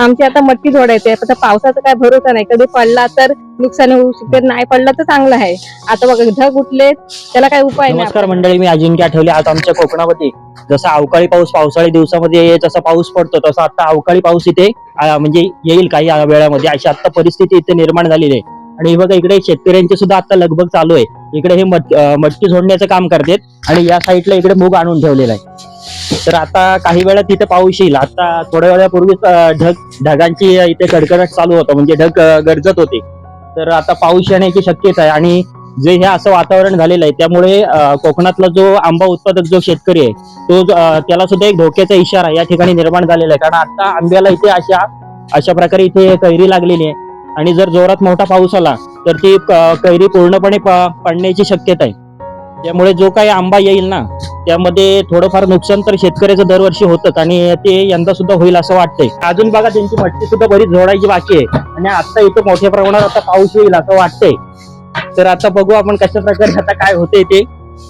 आमची आता मटकी जोडायची आहे आता पावसाचा काय भरोसा नाही. कधी पडला तर नुकसान होऊ शकते. नाही पडला तर चांगलं आहे. आता बघा ढग उठले त्याला काय उपाय नाही. नमस्कार मंडळी मी अजिंक्य आठवले. आज आमच्या कोकणामध्ये जसा अवकाळी पाऊस पावसाळी दिवसामध्ये जसा पाऊस पडतो. तसा आता अवकाळी पाऊस इथे म्हणजे येईल काही वेळामध्ये. अशी आता परिस्थिती इथे निर्माण झालेली आहे. आणि हे बघा इकडे शेतकऱ्यांची सुद्धा आता लगबग चालू आहे. इकडे हे मटकी झोडण्याचं काम करतात. आणि या साईडला इकडे मूग आणून ठेवलेला आहे. तर आता काही वेळा तिथे पाऊस येईल. आता थोड्या वेळापूर्वीच ढग ढगांची इथे कडकडट चालू होतं. म्हणजे ढग गरजत होते. तर आता पाऊस येण्याची शक्यता आहे. आणि जे हे असं वातावरण झालेलं आहे त्यामुळे कोकणातला जो आंबा उत्पादक जो शेतकरी आहे तो त्याला सुद्धा एक धोक्याचा इशारा या ठिकाणी निर्माण झालेला आहे. कारण आता आंब्याला इथे अशा अशा प्रकारे इथे कैरी लागलेली आहे. आणि जर जोरात मोठा पाऊस आला तर ती कैरी पूर्णपणे पडण्याची शक्यता आहे. त्यामुळे जो काही आंबा येईल ना त्यामध्ये थोडंफार नुकसान तर शेतकऱ्याचं दरवर्षी होतं आणि ते यंदा सुद्धा होईल असं वाटतंय. अजून बघा त्यांची मटकी सुद्धा बरीच जोडायची बाकी आहे. आणि आता इथं मोठ्या प्रमाणात आता पाऊस येईल असं वाटतंय. तर आता बघू आपण कशा प्रकारे आता काय होतंय ते.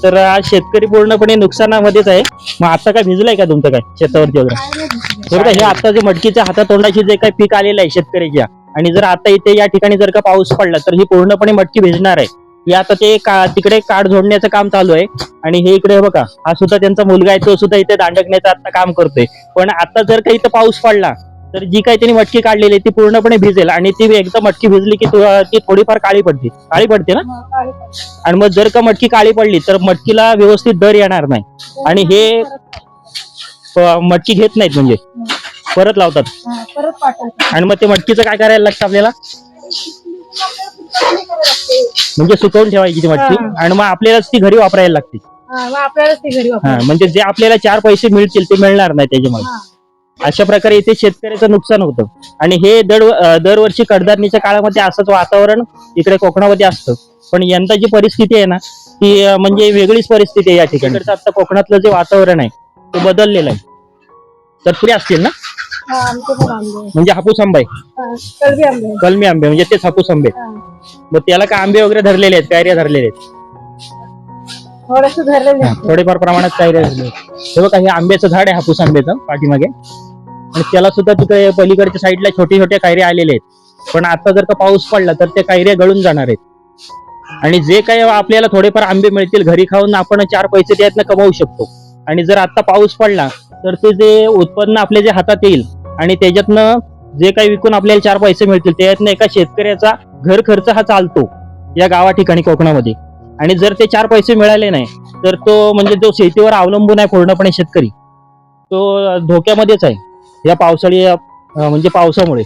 तर आज शेतकरी पूर्णपणे नुकसानामध्येच आहे. मग आता काय भिजलंय का तुमचं काय शेतावरती वगैरे? बरोबर हे आता जे मटकीच्या हातातोंडाची जे काही पीक आलेलं आहे शेतकऱ्याच्या. आणि जर आता इथे या ठिकाणी जर का पाऊस पडला तर ही पूर्णपणे मटकी भिजणार आहे. हे आता ते का तिकडे काठ जोडण्याचं काम चालू आहे. आणि हे इकडे बघा हा सुद्धा त्यांचा मुलगा आहे तो सुद्धा इथे दांडकण्याचं आता काम करतोय. पण आता जर का इथं पाऊस पडला तर जी काही त्यांनी मटकी काढलेली ती पूर्णपणे भिजेल. आणि ती एकदा मटकी भिजली की तु- थोडीफार काळी पडते. काळी पडते ना? आणि मग जर का मटकी काळी पडली तर मटकीला व्यवस्थित दर येणार नाही. आणि हे मटकी घेत नाहीत म्हणजे. परत लावतात. आणि मग ते मटकीचं काय करायला लागतं आपल्याला? म्हणजे सुकवून ठेवायची ती मटकी हा. आणि मग आपल्याला ती घरी वापरायला लागते. आपल्यालाच ते घरी हा वापरायचं. म्हणजे जे आपल्याला चार पैसे मिळतील ते मिळणार नाही त्याच्यामुळे हा. अशा प्रकारे इथे शेतकऱ्याचं नुकसान होतं. आणि हे दर अं, दरवर्षी कडधारणीच्या काळामध्ये असंच वातावरण इकडे कोकणामध्ये असतं. पण यंदा जी परिस्थिती आहे ना ती अं, म्हणजे वेगळीच परिस्थिती आहे या ठिकाणी. आता कोकणातलं जे वातावरण आहे ते बदललेलं आहे. तर पुढे असतील ना? हा, आमचे पण आंबे आहेत. म्हणजे हापूस आंबा आहे हा, कलमी आंबे आहेत. कलमी आंबे म्हणजे तेच हापूस आंबे हा. मग त्याला काय आंबे वगैरे धरलेले आहेत कायऱ्या धरलेले आहेत थोडंसं धरलेलं आहे. थोडेफार प्रमाणात कायऱ्या धरलेले आहेत हे बघा हे आंब्याचं झाड आहे हापूस आंब्याचं पाठीमागे आणि त्याला सुद्धा तिकडे पलीकडच्या साईडला छोटे छोटे कायऱ्या आलेले आहेत पण आता जर का पाऊस पडला तर त्या कायऱ्या गळून जाणार आहेत आणि जे काही आपल्याला थोडेफार आंबे मिळतील घरी खाऊन आपण चार पैसे त्यातनं कमावू शकतो आणि जर आता पाऊस पडला तर ते जे उत्पन्न आपल्या जे हातात येईल आणि त्याच्यातनं जे काही विकून आपल्याला चार पैसे मिळतील त्याच्यातनं एका शेतकऱ्याचा घर खर्च हा चालतो या गावा ठिकाणी कोकणामध्ये. आणि जर ते चार पैसे मिळाले नाही तर तो म्हणजे जो शेतीवर अवलंबून आहे पूर्णपणे शेतकरी. तो धोक्यामध्येच आहे या पावसाळी म्हणजे पावसामुळे.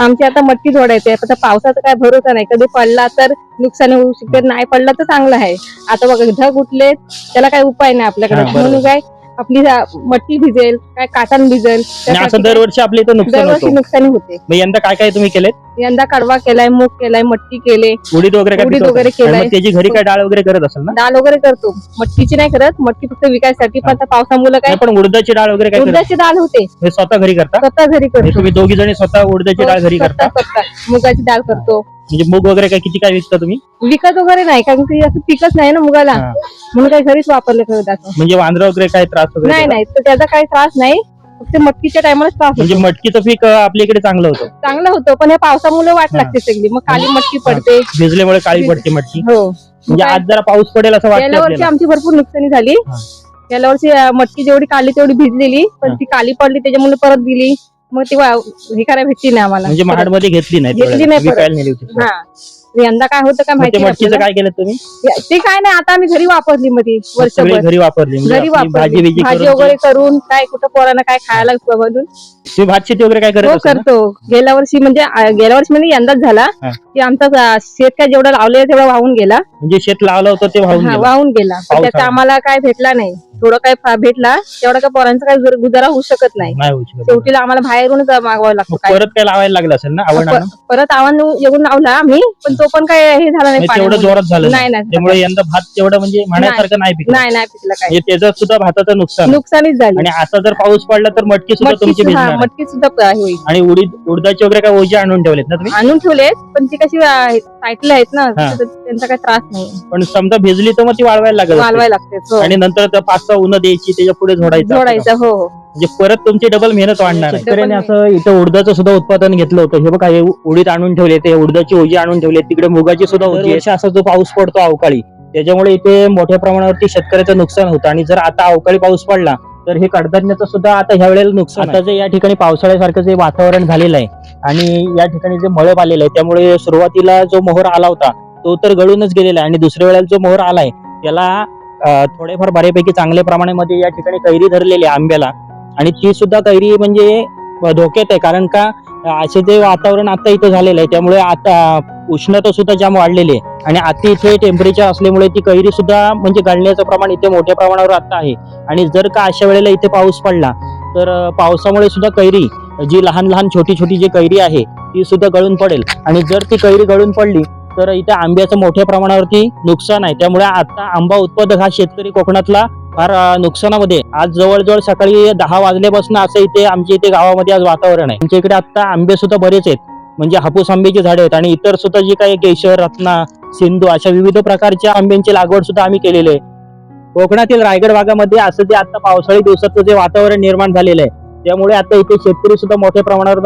आमची आता मटकी जोडायची आहे आता पावसाचा काय भरोसा नाही. कधी पडला तर नुकसान होऊ शकते नाही पडला तर चांगलं आहे. आता बघा ढग उठले त्याला काय उपाय नाही आपल्याकडे. म्हणून काय आपली मटकी भिजेल काय काटण भिजेल आणि त्यासाठी असं दरवर्षी आपल्या इथं नुकसान दरवर्षी होतं. नुकसानी होते. मग यंदा काय काय तुम्ही केलेत? यंदा कडवा केलाय मूग केलाय मटकी केले. उडीद वगैरे काय उडीद पिकवता? वगैरे आणि केलंय. मग त्याची घरी काय डाळ वगैरे करत असेल ना? डाळ वगैरे करतो. मटकीची नाही करत मटकी फक्त विकायसाठी. पण आता पावसामुळे काय पण उडदाची डाळ वगैरे काय करत? उडदाची डाळ होते. हे स्वतः घरी करता? स्वतः घरी म्हणजे करतो. तुम्ही दोघी जणी स्वतः उडदाची डाळ घरी करता? स्वतः स्वतः. मुगाची डाळ करतो. म्हणजे मूग वगैरे काय किती काय विकता तुम्ही? विकत वगैरे नाही कारण की असं पिकच नाही ना मुगाला. हा. म्हणून काही घरीच वापरले करत असं. म्हणजे वांद्र वगैरे काय त्रास वगैरे नाही देतात? नाही. तर त्याचा काही त्रास नाही. फक्त मटकीच्या टायमालाच त्रास म्हणजे मटकीचं पीक अं, आपल्या इकडे चांगलं होतं. चांगलं होतं पण या पावसामुळे वाट. लागते सगळी. मग काली मटकी पडते. भिजल्यामुळे काळी पडते मटकी. हो. म्हणजे आज जरा पाऊस पडेल असं वाटतं गेल्या वर्षी आपल्याला. आमची भरपूर नुकसानी झाली. हा. गेल्या वर्षी अं, मटकी जेवढी काढली तेवढी भिजलेली पण. ती काली पडली त्याच्यामुळे परत दिली मग ती वा- हे करायला भेटली नाही आम्हाला म्हणजे महाडमध्ये घेतली नाही घेतली. नाही परत. विकायला नेली होती हा यंदा काय होतं काय मग माहिती नाही मटकीचं आपल्याला. काय केलं तुम्ही ते काय नाही आता आम्ही घरी वापरली मध्ये सगळी वर्षभर घरी वापरली म्हणजे घरी आपली भाजी वापरली बिजी भाजी वगैरे करून काय कुठं पोरांना काय खायला बनवून तुम्ही भात शेती वगैरे काय करत हो असाल ना? करतो गेल्या वर्षी म्हणजे गेल्या वर्षी म्हणजे यंदाच झाला हा. की आमचा शेत काय जेवढं लावलेलं तेवढं वाहून गेला म्हणजे शेत लावलं होतं ते वाहून हा, गेलं. वाहून गेला पण पाऊस त्याचा आला. आम्हाला काय भेटला नाही थोडं काय फा- भेटला तेवढा काय पोरांचा काय गुर- गुजारा होऊ शकत नाही नाही होऊ शकत. शेवटीला आम्हाला बाहेरूनच मागवावं लागतं मग काय परत काय लावायला लागलं असेल ना आवड परत आव्हान येऊन लावला आम्ही पण तो पण काय हे झाला नाही तेवढं पाण्यामुळे. जोरात झालं नाही नाही त्यामुळे यंदा भात तेवढं म्हणजे म्हणण्यासारखं नाही पिकलं नाही नाही पिकलं काय म्हणजे त्याचं सुद्धा भाताचं नुकसान नुकसानीच झाली आणि आता जर पाऊस पडला तर मटकी सुद्धा तुमची मटकी भिजणार आहे. मटकी सुद्धा प- होईल आणि उडीद उडदाचे वगैरे काय ओझे आणून ठेवलेत ना तुम्ही आणून ठेवलेत पण ती कशी साईटला आहेत ना हा. तर त्यांचा काही त्रास हो. पण समजा भिजली तर मग ती वाळवायला लागत असेल. वाळवायला लागते हो. आणि नंतर त्या पाच सहा उन्ह द्यायची त्याच्या पुढे झोडायचं जोडायचं हो हो म्हणजे परत तुमची डबल मेहनत वाढणार आहे. शेतकऱ्यांनी असं इथं उडदाचं सुद्धा उत्पादन घेतलं होतं. हे बघा हे उडीद आणून ठेवले ते उडदाची ओजी आणून ठेवले तिकडे मुगाची सुद्धा होती दरवर्षी असा जो पाऊस पडतो अवकाळी त्याच्यामुळे इथे मोठ्या प्रमाणावरती शेतकऱ्याचं नुकसान होतं. आणि जर आता अवकाळी पाऊस पडला तर हे कडधान्याचं सुद्धा आता ह्या वेळेला नुकसान आता जे या ठिकाणी पावसाळ्यासारखं जे वातावरण झालेलं आहे आणि या ठिकाणी जे मळब आलेलं आहे त्यामुळे सुरुवातीला जो मोहर आला होता तो तर गळूनच गेलेला आहे. आणि दुसऱ्या वेळेला जो मोहर आलाय त्याला थोडेफार बऱ्यापैकी चांगल्या प्रमाणामध्ये या ठिकाणी कैरी धरलेली आहे आंब्याला. आणि ती सुद्धा कैरी म्हणजे धोक्यात आहे. कारण का असे जे वातावरण आता इथं झालेलं आहे त्यामुळे आता उष्णता सुद्धा जाम वाढलेली आहे. आणि आता इथे टेम्परेचर असल्यामुळे ती कैरी सुद्धा म्हणजे गळण्याचं प्रमाण इथे मोठ्या प्रमाणावर आता आहे. आणि जर का अशा वेळेला इथे पाऊस पडला तर पावसामुळे सुद्धा कैरी जी लहान लहान छोटी छोटी जी कैरी आहे ती सुद्धा गळून पडेल. आणि जर ती कैरी गळून पडली तर इथे आंब्याचं मोठ्या प्रमाणावरती नुकसान आहे. त्यामुळे आता आंबा उत्पादक हा शेतकरी कोकणातला फार नुकसानामध्ये. आज जवळजवळ सकाळी दहा वाजल्यापासून असं इथे आमच्या इथे गावामध्ये आज वातावरण आहे. आमच्या इकडे आता आंबे सुद्धा बरेच आहेत. म्हणजे हापूस आंब्याची झाडे आहेत आणि इतर सुद्धा जी काही केशर रत्ना सिंधू अशा विविध प्रकारच्या आंब्यांची लागवड सुद्धा आम्ही केलेली आहे. कोकणातील रायगड भागामध्ये असं जे आता पावसाळी दिवसाचं जे वातावरण निर्माण झालेलं आहे त्यामुळे आता इथे शेतकरी सुद्धा मोठ्या प्रमाणावर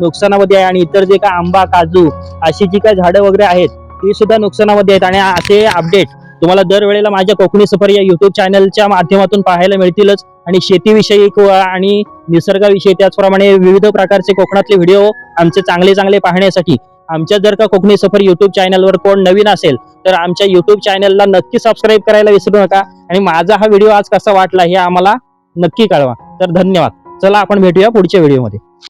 नुकसानामध्ये आहे आणि इतर जे काय आंबा काजू अशी जी काही झाडं वगैरे आहेत ती सुद्धा नुकसानामध्ये आहेत. आणि असे अपडेट तुम्हाला दरवेळेला माझ्या कोकणी सफर या युट्यूब चॅनलच्या माध्यमातून पाहायला मिळतीलच. आणि शेतीविषयी आणि निसर्गाविषयी त्याचप्रमाणे विविध प्रकारचे कोकणातले व्हिडिओ आमचे चांगले चांगले पाहण्यासाठी. आमच्या जर का कोकणी सफर युट्यूब चॅनलवर कोण नवीन असेल तर आमच्या युट्यूब चॅनलला नक्की सबस्क्राईब करायला विसरू नका. आणि माझा हा व्हिडिओ आज कसा वाटला हे आम्हाला नक्की कळवा. तर धन्यवाद. चला आपण भेटूया पुढच्या व्हिडिओमध्ये